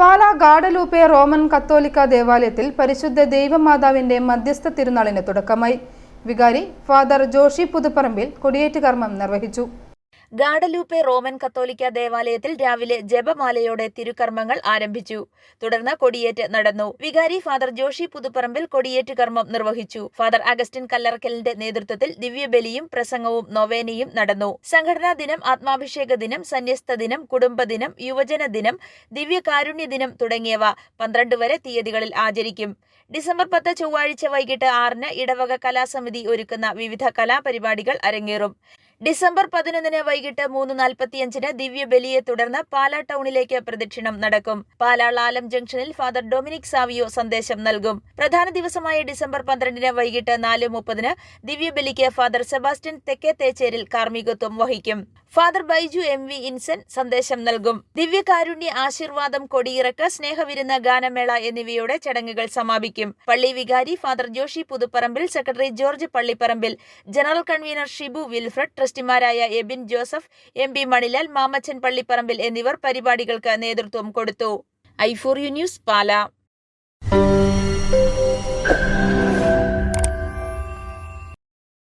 Pala ഗാഡലൂപ്പെ Roman കത്തോലിക്ക ദേവാലയത്തിൽ പരിശുദ്ധ ദൈവമാതാവിന്റെ മധ്യസ്ഥ തിരുനാളിന് തുടക്കമായി. വികാരി ഫാദർ ജോഷി പുതുപ്പറമ്പിൽ കൊടിയേറ്റ് കർമ്മം നിർവഹിച്ചു. ഗാഡലൂപ്പെ റോമൻ കത്തോലിക്ക ദേവാലയത്തിൽ രാവിലെ ജപമാലയോടെ തിരുക്കർമ്മങ്ങൾ ആരംഭിച്ചു. തുടർന്ന് കൊടിയേറ്റ് നടന്നു. വികാരി ഫാദർ ജോഷി പുതുപ്പറമ്പിൽ കൊടിയേറ്റ് കർമ്മം നിർവഹിച്ചു. ഫാദർ അഗസ്റ്റിൻ കല്ലറക്കലിന്റെ നേതൃത്വത്തിൽ ദിവ്യബലിയും പ്രസംഗവും നൊവേനയും നടന്നു. സംഘടനാ ദിനം ആത്മാഭിഷേക ദിനം സന്യസ്ത ദിനം കുടുംബദിനം യുവജന ദിനം ദിവ്യകാരുണ്യ ദിനം തുടങ്ങിയവ പന്ത്രണ്ട് വരെ തീയതികളിൽ ആചരിക്കും. ഡിസംബർ പത്ത് ചൊവ്വാഴ്ച വൈകിട്ട് ആറിന് ഇടവക കലാസമിതി ഒരുക്കുന്ന വിവിധ കലാപരിപാടികൾ അരങ്ങേറും. ഡിസംബർ പതിനൊന്നിന് വൈകിട്ട് മൂന്ന് നാൽപ്പത്തിയഞ്ചിന് ദിവ്യബലിയെ തുടർന്ന് പാലാ ടൗണിലേക്ക് പ്രദക്ഷിണം നടക്കും. പാലാ ലാലം ജംഗ്ഷനിൽ ഫാദർ ഡൊമിനിക് സാവിയോ സന്ദേശം നൽകും. പ്രധാന ദിവസമായ ഡിസംബർ പന്ത്രണ്ടിന് വൈകിട്ട് നാല് മുപ്പതിന് ദിവ്യബലിക്ക് ഫാദർ സെബാസ്റ്റ്യൻ തെക്കേ തേച്ചേരിൽ കാർമ്മികത്വം വഹിക്കും. Father Baiju M V Insan സന്ദേശം നൽകും. ദിവ്യകാരുണ്യ ആശീർവാദം കൊടിയിറക്ക് സ്നേഹവിരുന്ന ഗാനമേള എന്നിവയോടെ ചടങ്ങുകൾ സമാപിക്കും. പള്ളി വികാരി father Joshi Puthupparambil secretary George Pallipparambil general convener Shibu Wilfred ട്രസ്റ്റിമാരായ Ebin Joseph M P Manilal Mamachan Pallipparambil എന്നിവർ പരിപാടികൾക്ക് നേതൃത്വം കൊടുത്തു. I four U news Pala.